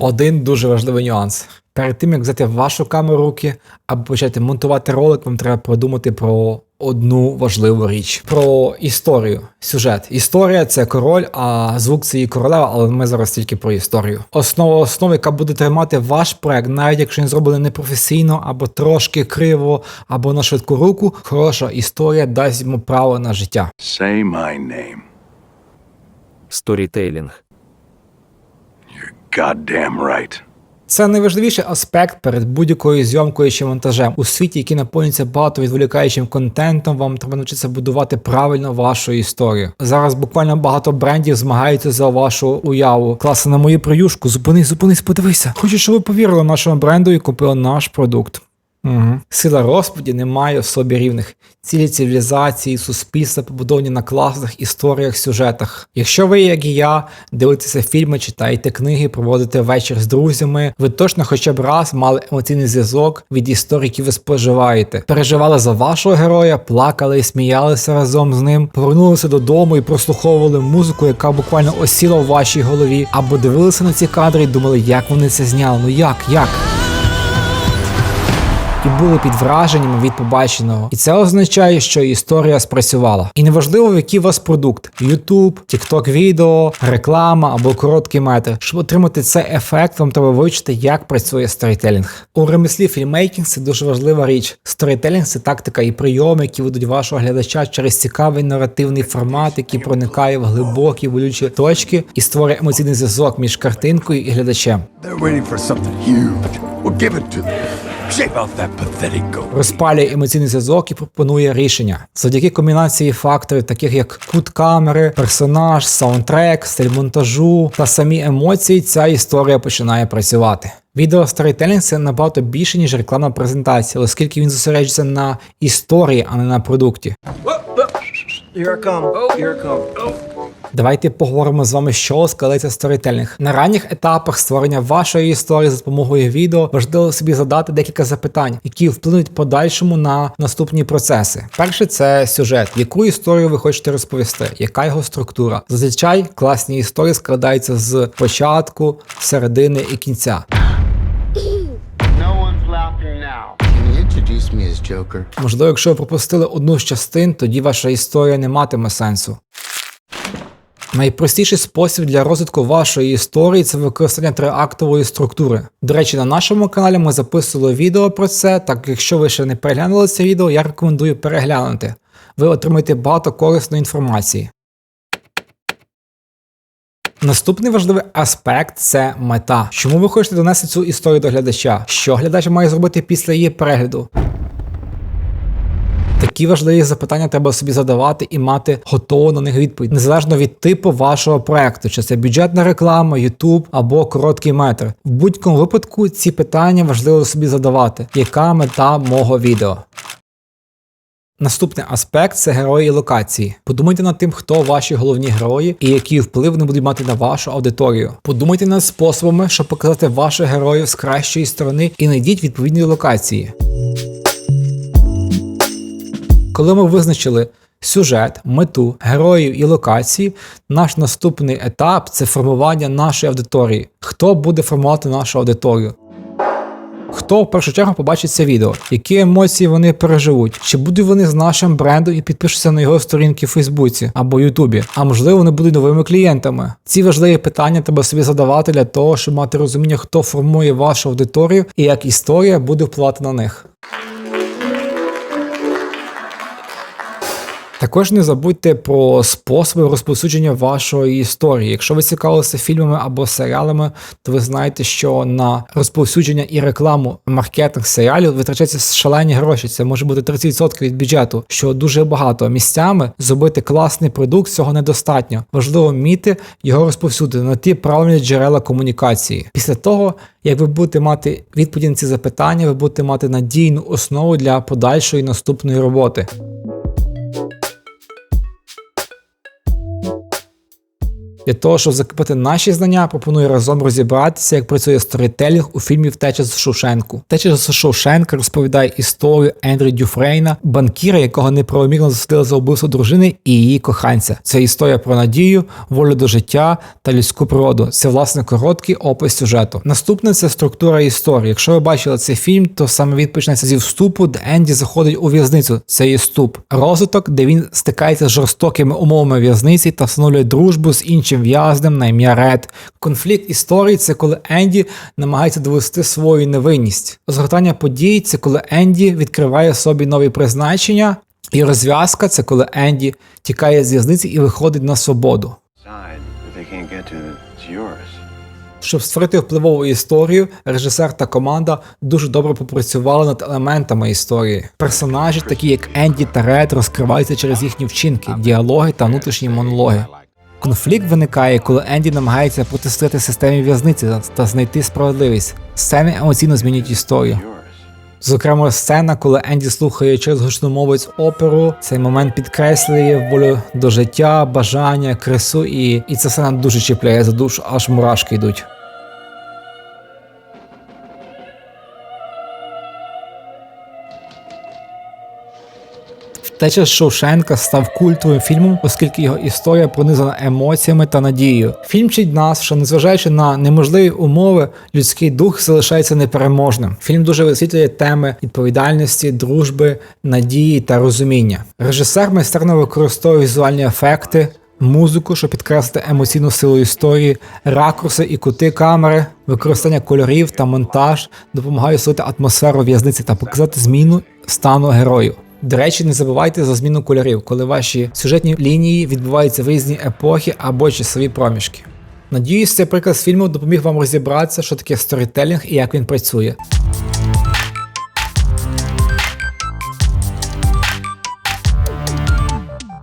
Один дуже важливий нюанс. Перед тим, як взяти вашу камеру в руки або почати монтувати ролик, вам треба подумати про одну важливу річ: про історію, сюжет. Історія це король, а звук це її королева, але ми зараз тільки про історію. Основа основ, яка буде тримати ваш проект, навіть якщо він зроблений непрофесійно, або трошки криво, або на швидку руку, хороша історія дасть йому право на життя. Say my name. Сторітейлінг. Goddamn right. Це найважливіший аспект перед будь-якою зйомкою чи монтажем. У світі, який наповнюється багато відволікаючим контентом, вам треба навчитися будувати правильно вашу історію. Зараз буквально багато брендів змагаються за вашу уяву. Класи на мою приюшку, зупинись, зупинись, подивися. Хочу, щоб ви повірили нашому бренду і купили наш продукт. Сила розпаді не має в собі рівних. Цілі цивілізації, суспільства побудовані на класних історіях, сюжетах. Якщо ви, як і я, дивитеся фільми, читаєте книги, проводите вечір з друзями, ви точно хоча б раз мали емоційний зв'язок від історії, які ви споживаєте. Переживали за вашого героя, плакали і сміялися разом з ним, повернулися додому і прослуховували музику, яка буквально осіла в вашій голові, або дивилися на ці кадри і думали, як вони це зняли. Ну як, як? І були під враженнями від побаченого. І це означає, що історія спрацювала. І неважливо, який у вас продукт: YouTube, TikTok відео, реклама або короткий метр. Щоб отримати цей ефект, вам треба вивчити, як працює сторітелінг. У ремеслі фільмейкінг це дуже важлива річ. Сторітелінг це тактика і прийоми, які ведуть вашого глядача через цікавий наративний формат, який проникає в глибокі болючі точки і створює емоційний зв'язок між картинкою і глядачем. They're waiting for something huge. We'll give it to them. Розпалює емоційний зв'язок і пропонує рішення. Завдяки комбінації факторів, таких як кут камери, персонаж, саундтрек, стиль монтажу та самі емоції, ця історія починає працювати. Відео сторітелінг це набагато більше, ніж рекламна презентація, оскільки він зосереджується на історії, а не на продукті. Here I come. Here I come. Давайте поговоримо з вами, що складається сторітелінг. На ранніх етапах створення вашої історії за допомогою відео важливо собі задати декілька запитань, які вплинуть в подальшому на наступні процеси. Перше це сюжет, яку історію ви хочете розповісти, яка його структура. Зазвичай класні історії складаються з початку, середини і кінця. Можливо, якщо ви пропустили одну з частин, тоді ваша історія не матиме сенсу. Найпростіший спосіб для розвитку вашої історії це використання триактової структури. До речі, на нашому каналі ми записували відео про це, так якщо ви ще не переглянули це відео, я рекомендую переглянути. Ви отримаєте багато корисної інформації. Наступний важливий аспект це мета. Чому ви хочете донести цю історію до глядача? Що глядач має зробити після її перегляду? Такі важливі запитання треба собі задавати і мати готову на них відповідь, незалежно від типу вашого проекту, чи це бюджетна реклама, YouTube або короткий метр. В будь-якому випадку ці питання важливо собі задавати. Яка мета мого відео? Наступний аспект це герої і локації. Подумайте над тим, хто ваші головні герої і який вплив вони будуть мати на вашу аудиторію. Подумайте над способами, щоб показати ваших героїв з кращої сторони, і знайдіть відповідні локації. Коли ми визначили сюжет, мету, героїв і локації, наш наступний етап це формування нашої аудиторії. Хто буде формувати нашу аудиторію? Хто в першу чергу побачить це відео, які емоції вони переживуть, чи будуть вони з нашим брендом і підпишуться на його сторінки в Фейсбуці або Ютубі, а можливо вони будуть новими клієнтами. Ці важливі питання треба собі задавати для того, щоб мати розуміння, хто формує вашу аудиторію і як історія буде впливати на них. Також не забудьте про способи розповсюдження вашої історії. Якщо ви цікавилися фільмами або серіалами, то ви знаєте, що на розповсюдження і рекламу маркетинг серіалів витрачаються шалені гроші. Це може бути 30% від бюджету, що дуже багато. Місцями зробити класний продукт цього недостатньо. Важливо вміти його розповсюдити на ті правильні джерела комунікації. Після того, як ви будете мати відповіді на ці запитання, ви будете мати надійну основу для подальшої наступної роботи. Для того, щоб закріпити наші знання, пропоную разом розібратися, як працює сторітелінг у фільмі Втеча з Шоушенку. Втеча з Шоушенка розповідає історію Ендрю Дюфрейна, банкіра, якого неправомірно засудили за вбивство дружини і її коханця. Це історія про надію, волю до життя та людську природу. Це власне короткий опис сюжету. Наступне це структура історії. Якщо ви бачили цей фільм, то саме він починається зі вступу, де Енді заходить у в'язницю. Це є вступ. Розвиток, де він стикається з жорстокими умовами в'язниці та встановлює дружбу з іншим в'язнем на ім'я Ред. Конфлікт історії це коли Енді намагається довести свою невинність. Розгортання подій це коли Енді відкриває собі нові призначення. І розв'язка це коли Енді тікає з в'язниці і виходить на свободу. Щоб створити впливову історію, режисер та команда дуже добре попрацювали над елементами історії. Персонажі, такі як Енді та Ред, розкриваються через їхні вчинки, діалоги та внутрішні монологи. Конфлікт виникає, коли Енді намагається протистояти системі в'язниці та знайти справедливість. Сцени емоційно змінюють історію. Зокрема, сцена, коли Енді слухає через гучномовець оперу, цей момент підкреслює волю до життя, бажання, красу, і, і ця сцена дуже чіпляє за душу, аж мурашки йдуть. Втеча з Шоушенка став культовим фільмом, оскільки його історія пронизана емоціями та надією. Фільм вчить нас, що незважаючи на неможливі умови, людський дух залишається непереможним. Фільм дуже висвітлює теми відповідальності, дружби, надії та розуміння. Режисер майстерно використовує візуальні ефекти. Музику, щоб підкреслити емоційну силу історії, ракурси і кути камери, використання кольорів та монтаж допомагають створити атмосферу в'язниці та показати зміну стану героїв. До речі, не забувайте за зміну кольорів, коли ваші сюжетні лінії відбуваються в різні епохи або часові проміжки. Надіюсь, цей приклад з фільму допоміг вам розібратися, що таке сторітелінг і як він працює.